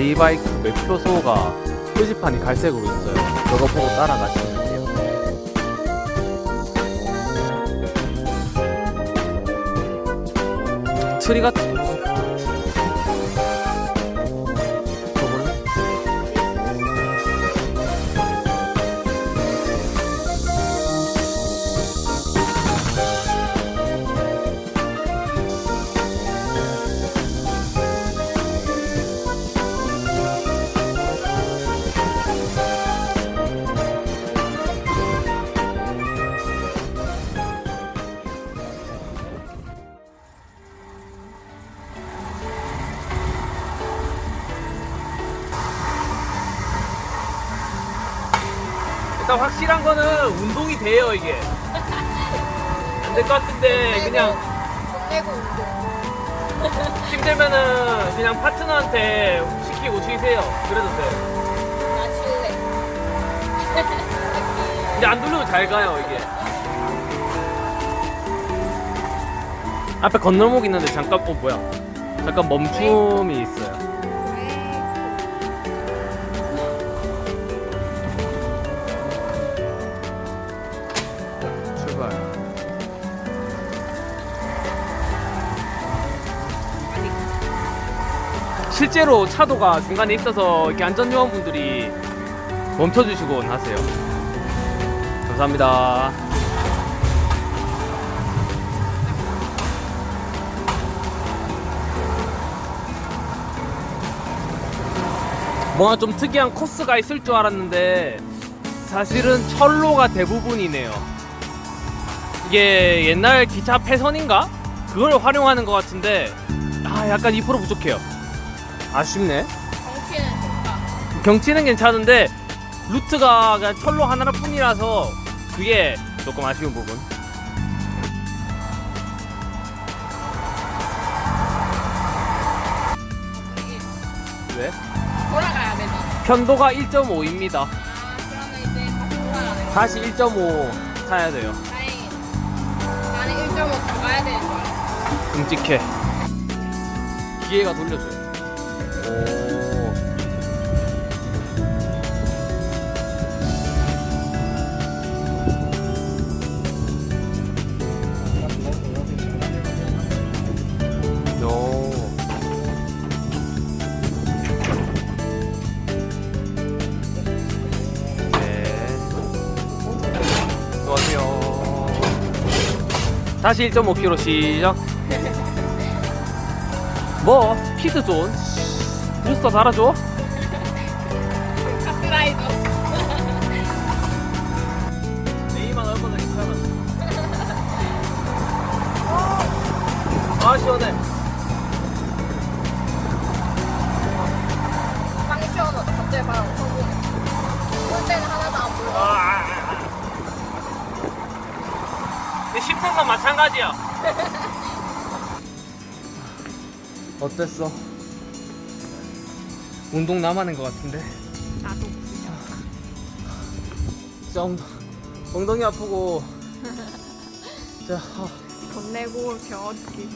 레이바이크 매표소가 표지판이 갈색으로 있어요. 저거 보고 따라가시면 돼요. 트리 같은 일단 확실한 거는 운동이 돼요 이게. 안 될 것 같은데 그냥 내고 운동. 힘들면은 그냥 파트너한테 시키고 쉬세요. 그래도 돼나 쉴래. 이제 안 누르면 잘 가요 이게. 앞에 건널목 있는데 잠깐 어 뭐야. 잠깐 멈춤이 있어요 실제로 차도가 중간에 있어서 이렇게 안전요원분들이 멈춰주시곤 하세요. 감사합니다. 뭔가 좀 특이한 코스가 있을 줄 알았는데 사실은 철로가 대부분이네요. 이게 옛날 기차 폐선인가? 그걸 활용하는 것 같은데 아 약간 2% 부족해요 아쉽네 정치는 좋다. 경치는 괜찮은데 루트가 그냥 철로 하나뿐이라서 그게 조금 아쉬운 부분. 네? 돌아가야 되나? 편도가 1.5입니다. 아, 그러면 이제 다시 돌아가는 거. 다시 1.5 타야 돼요. 다행이다. 나는 1.5 더 가야 되는 줄 알았어. 끔찍해. 기회가 돌려줘요. 네. 다시 1.5km 시작. 뭐 스피드 존 부스터 달아줘 카트라이더. 네이만 얼마나 괜찮아 아 시원해 빵 시원하다. 갑자기 바람 부네. 볼 때는 하나도 안 불어. 아. 근데 씹는 건 마찬가지야 어땠어? 운동 남아는 것 같은데 나도. 진짜 엉덩, 엉덩이 아프고 진짜 아, 겁내고 겨웠기.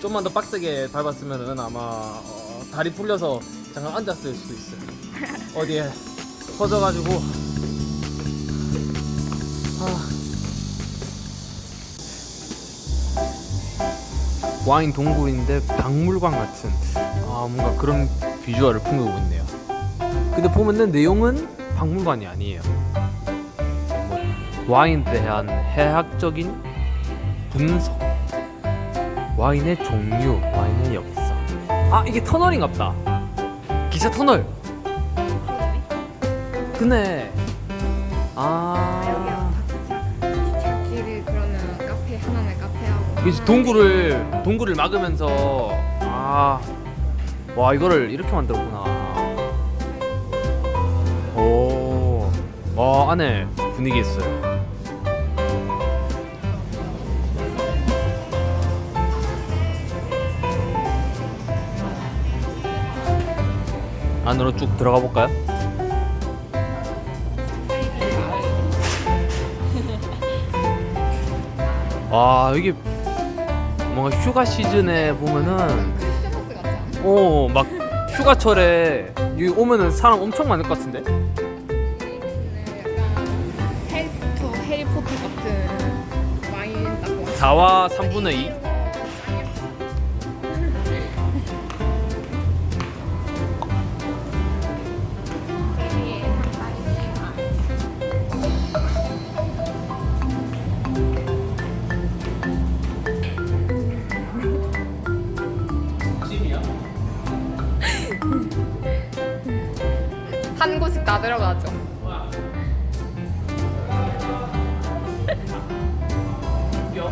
좀만 더 빡세게 밟았으면은 아마 어, 다리 풀려서 잠깐 앉았을 수도 있어요. 어디에 퍼져가지고 아. 와인 동굴인데 박물관 같은 아 뭔가 그런 비주얼을 풍기고 있네요. 근데 보면은 내용은 박물관이 아니에요. 뭐 와인에 대한 해학적인 분석. 와인의 종류, 와인의 역사. 아 이게 터널인갑다. 기차 터널. 그네. 아. 길을 그러면 카페 하나는 카페하고. 그래서 동굴을 동굴을 막으면서 아. 와 이거를 이렇게 만들었구나. 오. 와 안에 분위기 있어요. 안으로 쭉 들어가 볼까요? 와 여기 뭔가 휴가 시즌에 보면은 어 막 휴가철에 여기 오면은 사람 엄청 많을 것 같은데? 해리포터, 해리포터 같은 와인 딱 4와 3분의 2? 한 곳씩 다 들어가죠. 뼈?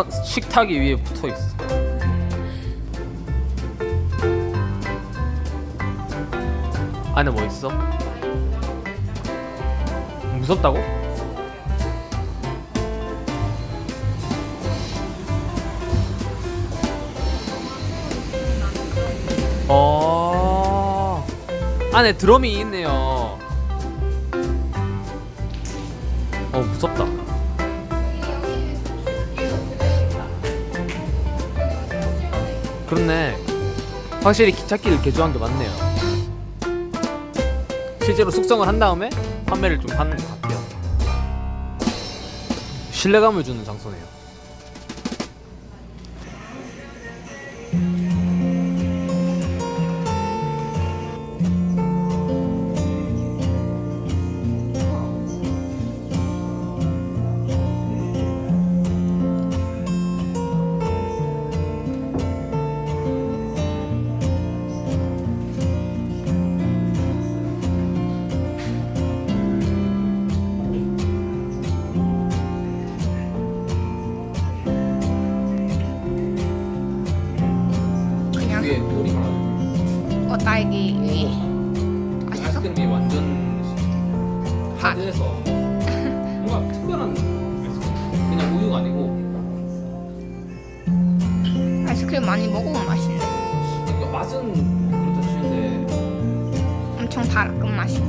천- 식탁이 위에 붙어 있어. 안에 뭐 있어? 무섭다고? 어. 안에 드럼이 있네요. 어 무섭다. 그렇네. 확실히 기찻길을 개조한 게 맞네요. 실제로 숙성을 한 다음에 판매를 좀 하는 것 같아요. 신뢰감을 주는 장소네요. 위에 맛있어? 아이스크림이 완전 아. 하드해서 뭔가 특별한 아이스크림. 그냥 우유가 아니고 아이스크림 많이 먹으면 맛있네. 그러니까 맛은 그렇다 치는데 엄청 달아 끝맛이.